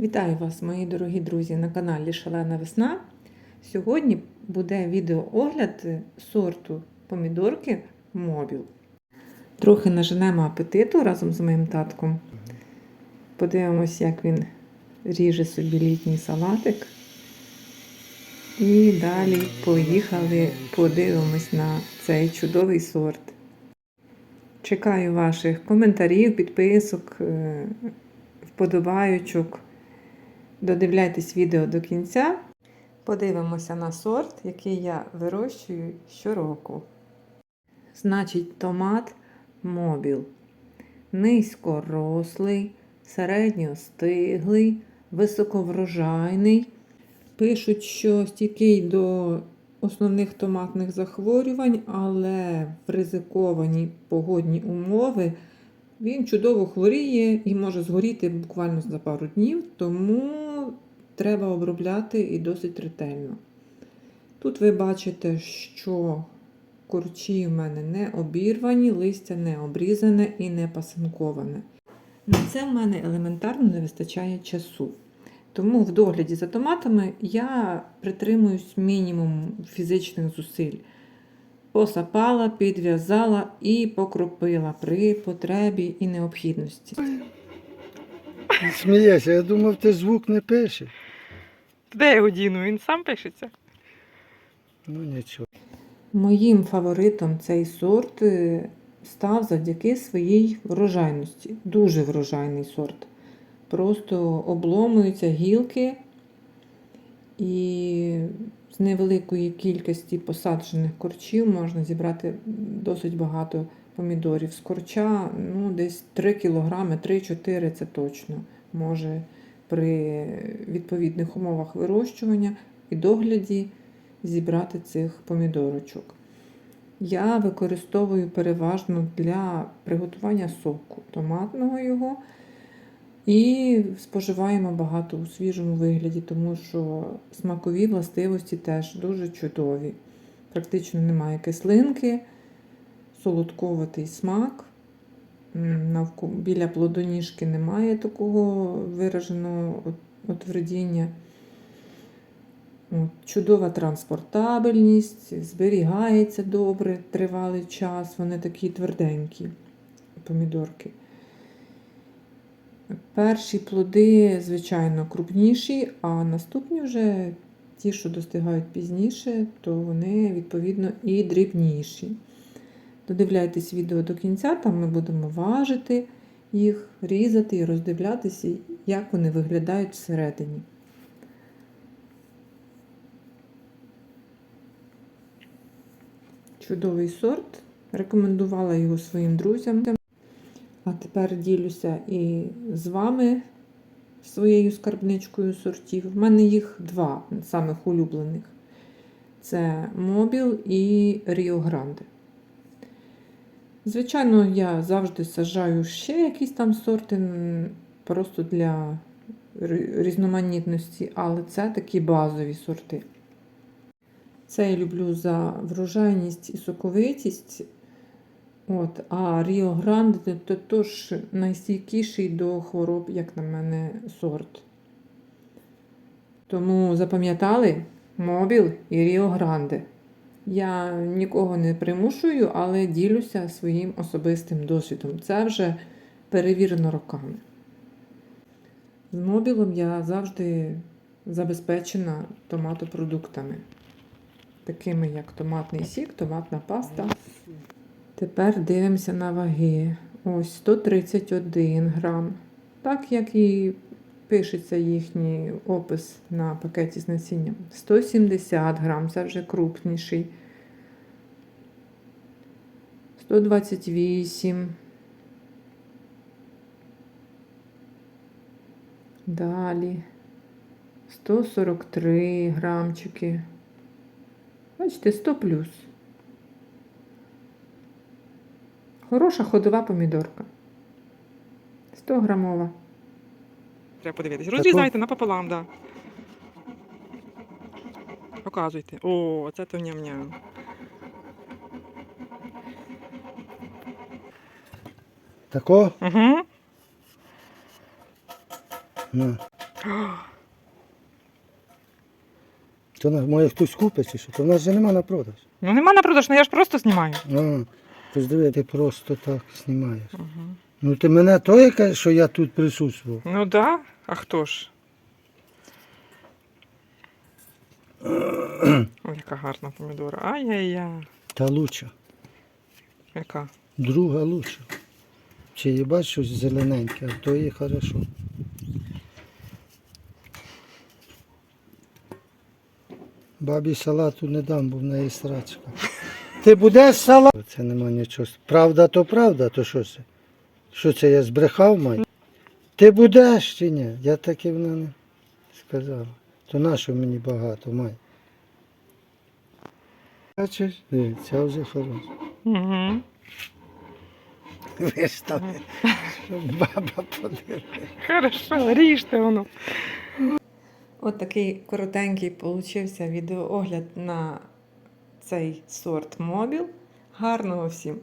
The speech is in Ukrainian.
Вітаю вас, мої дорогі друзі, на каналі Шалена Весна. Сьогодні буде відеоогляд сорту помідорки Мобіл. Трохи наженемо апетиту разом з моїм татком. Подивимось, як він ріже собі літній салатик. І далі поїхали, подивимось на цей чудовий сорт. Чекаю ваших коментарів, підписок, е, вподобайочок. Додивляйтесь відео до кінця. Подивимося на сорт, який я вирощую щороку. Значить, томат мобіл. Низькорослий, середньостиглий, високоврожайний. Пишуть, що стійкий до основних томатних захворювань, але в ризиковані погодні умови він чудово хворіє і може згоріти буквально за пару днів, тому треба обробляти і досить ретельно. Тут ви бачите, що корчі в мене не обірвані, листя не обрізане і не пасинковане. На це в мене елементарно не вистачає часу. Тому в догляді за томатами я притримуюсь мінімум фізичних зусиль. Посапала, підв'язала і покропила при потребі і необхідності. Смієшся, я думав, ти звук не пише. Де я його діну? Він сам пишеться. Ну нічого. Моїм фаворитом цей сорт е, став завдяки своїй врожайності. Дуже врожайний сорт. Просто обломуються гілки і з невеликої кількості посаджених корчів можна зібрати досить багато помідорів. З корча ну, десь 3 кг, 3-4 це точно може при відповідних умовах вирощування і догляді зібрати цих помідорочок. Я використовую переважно для приготування соку томатного його. І споживаємо багато у свіжому вигляді, тому що смакові властивості теж дуже чудові. Практично немає кислинки, солодковатий смак. Навку- Біля плодоніжки немає такого вираженого от- отвердіння. От, Чудова транспортабельність, зберігається добре тривалий час, вони такі тверденькі помідорки. Перші плоди, звичайно, крупніші, а наступні вже ті, що достигають пізніше, то вони, відповідно, і дрібніші. Додивляйтесь відео до кінця, там ми будемо важити їх, різати і роздивлятися, як вони виглядають всередині. Чудовий сорт. Рекомендувала його своїм друзям. А тепер ділюся і з вами своєю скарбничкою сортів. В мене їх два самих улюблених: це Мобіл і Ріо Гранде. Звичайно, я завжди саджаю ще якісь там сорти, просто для різноманітності, але це такі базові сорти. Це я люблю за врожайність і соковитість. От, а Ріо Гранде то тож найстійкіший до хвороб, як на мене, сорт. Тому запам'ятали Мобіл і Ріо Гранде. Я нікого не примушую, але ділюся своїм особистим досвідом. Це вже перевірено роками. З мобілом я завжди забезпечена томатопродуктами, такими як томатний сік, томатна паста. Тепер дивимося на ваги. Ось 131 грам. Так як і пишеться їхній опис на пакеті з насінням. 170 грам, це вже крупніший. 128. Далі. 143 грамчики. Бачите, 100 плюс. Хороша ходова помідорка. 100 грамова. Треба подивитись. Розрізайте напополам, так. Да. Показуйте. О, це то ням-ням. Тако? Угу. На. То на, може хтось купить чи що? То в нас же нема на продаж. Ну нема на продаж, ну я ж просто знімаю. А, ти ж диви, ти просто так знімаєш. Угу. Ну ти мене то яке, що я тут присутствував. Ну да, а хто ж? Ой, яка гарна помідора. Ай-яй-яй. Та луча. Яка? Друга луча. Чи є бачиш щось зелененьке, а то є хорошо. Бабі салату не дам, бо в неї срачка. Ти будеш салат? Це нема нічого. Правда, то правда, то що це? Що це я збрехав мать? Ти будеш чи ні? Я так і вона не сказала. То нащо мені багато, мать? Бачиш? Дивіться, це вже хороше. Угу. Вистави, щоб баба подивилася. Хорошо, ріжте воно. От такий коротенький получився відеоогляд на цей сорт мобіл. Гарного всім